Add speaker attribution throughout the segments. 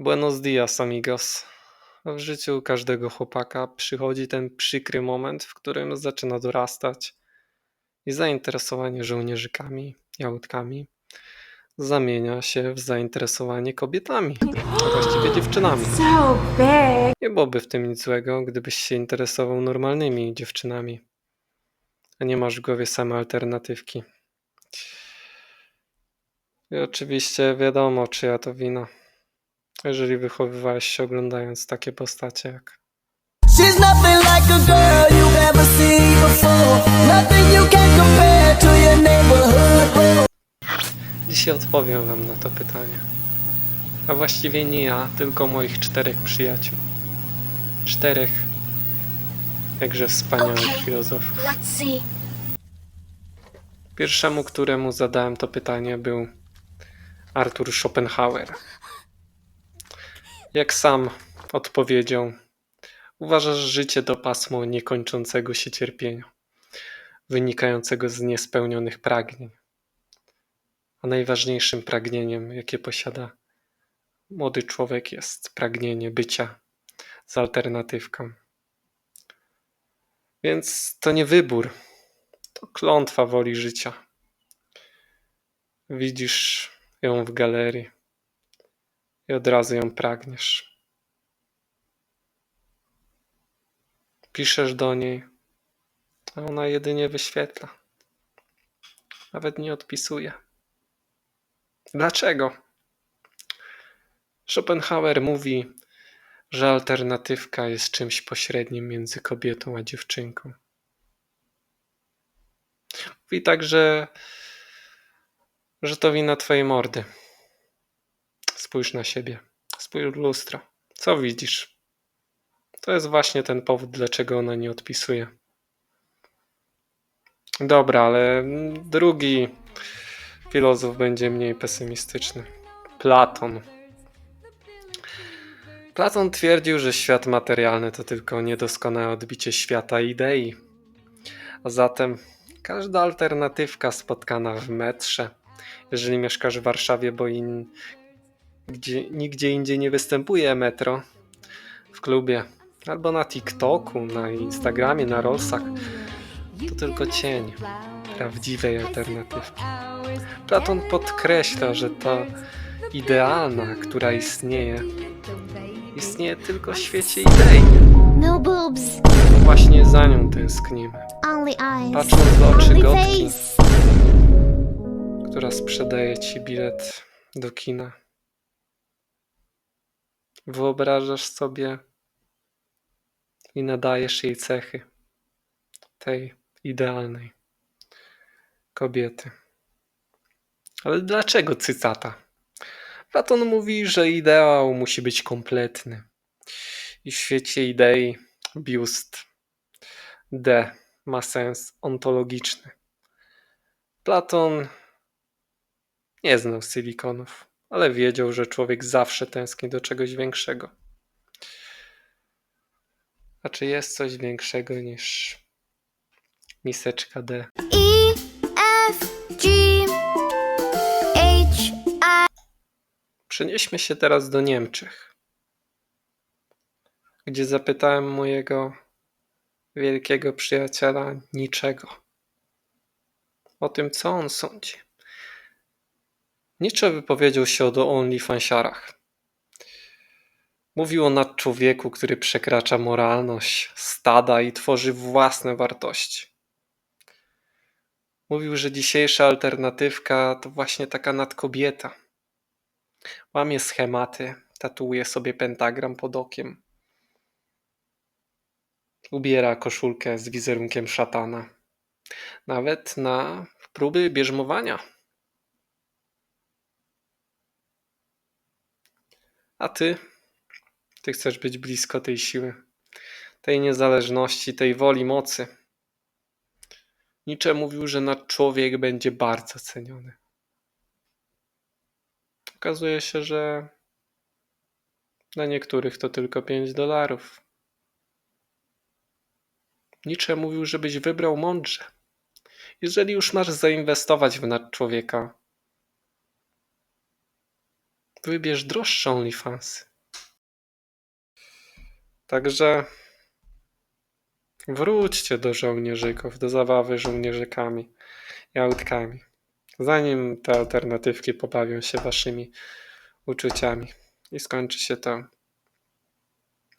Speaker 1: Buenos dias, amigos. W życiu każdego chłopaka przychodzi ten przykry moment, w którym zaczyna dorastać i zainteresowanie żołnierzykami i autkami zamienia się w zainteresowanie kobietami, a właściwie dziewczynami.
Speaker 2: So big.
Speaker 1: Nie byłoby w tym nic złego, gdybyś się interesował normalnymi dziewczynami, a nie masz w głowie same alternatywki. I oczywiście wiadomo, czyja to wina. Jeżeli wychowywałeś się oglądając takie postacie jak. Dzisiaj odpowiem Wam na to pytanie. A właściwie nie ja, tylko moich czterech przyjaciół. Czterech jakże wspaniałych
Speaker 2: Okej.
Speaker 1: filozofów. Pierwszemu, któremu zadałem to pytanie, był Arthur Schopenhauer. Jak sam odpowiedział, uważa, że życie to pasmo niekończącego się cierpienia, wynikającego z niespełnionych pragnień. A najważniejszym pragnieniem, jakie posiada młody człowiek, jest pragnienie bycia z alternatywką. Więc to nie wybór, to klątwa woli życia. Widzisz ją w galerii i od razu ją pragniesz. Piszesz do niej, a ona jedynie wyświetla. Nawet nie odpisuje. Dlaczego? Schopenhauer mówi, że alternatywka jest czymś pośrednim między kobietą a dziewczynką. Mówi także, że to wina twojej mordy. Spójrz na siebie, spójrz w lustro. Co widzisz? To jest właśnie ten powód, dlaczego ona nie odpisuje. Dobra, ale drugi filozof będzie mniej pesymistyczny. Platon. Platon twierdził, że świat materialny to tylko niedoskonałe odbicie świata idei. A zatem każda alternatywka spotkana w metrze, jeżeli mieszkasz w Warszawie, bo in, gdzie, nigdzie indziej nie występuje metro, w klubie, albo na TikToku, na Instagramie, na Rollsach, to tylko cień prawdziwej alternatywki. Platon podkreśla, że ta idealna, która istnieje, istnieje tylko w świecie idei.
Speaker 2: No boobs.
Speaker 1: Właśnie za nią tęsknimy. Patrząc w oczy gotki, która sprzedaje ci bilet do kina. Wyobrażasz sobie i nadajesz jej cechy tej idealnej kobiety. Ale dlaczego cycata? Platon mówi, że ideał musi być kompletny. I w świecie idei biust D ma sens ontologiczny. Platon nie znał silikonów, ale wiedział, że człowiek zawsze tęskni do czegoś większego. A czy jest coś większego niż miseczka D?
Speaker 2: E F G H
Speaker 1: Przenieśmy się teraz do Niemczech, gdzie zapytałem mojego wielkiego przyjaciela niczego o tym, co on sądzi. Nietzsche wypowiedział się o OnlyFansiarach. Mówił o nadczłowieku, który przekracza moralność stada i tworzy własne wartości. Mówił, że dzisiejsza alternatywka to właśnie taka nadkobieta. Łamie schematy, tatuuje sobie pentagram pod okiem. Ubiera koszulkę z wizerunkiem szatana. Nawet na próby bierzmowania. A ty? Ty chcesz być blisko tej siły, tej niezależności, tej woli mocy. Nietzsche mówił, że nasz człowiek będzie bardzo ceniony. Okazuje się, że dla niektórych to tylko 5 dolarów. Nietzsche mówił, żebyś wybrał mądrze. Jeżeli już masz zainwestować w nadczłowieka, wybierz droższe OnlyFansy. Także wróćcie do żołnierzyków, do zabawy żołnierzykami i autkami, zanim te alternatywki pobawią się waszymi uczuciami i skończy się to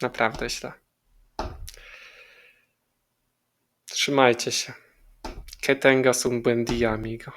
Speaker 1: naprawdę źle. Trzymajcie się. Que tengas un buen amigo.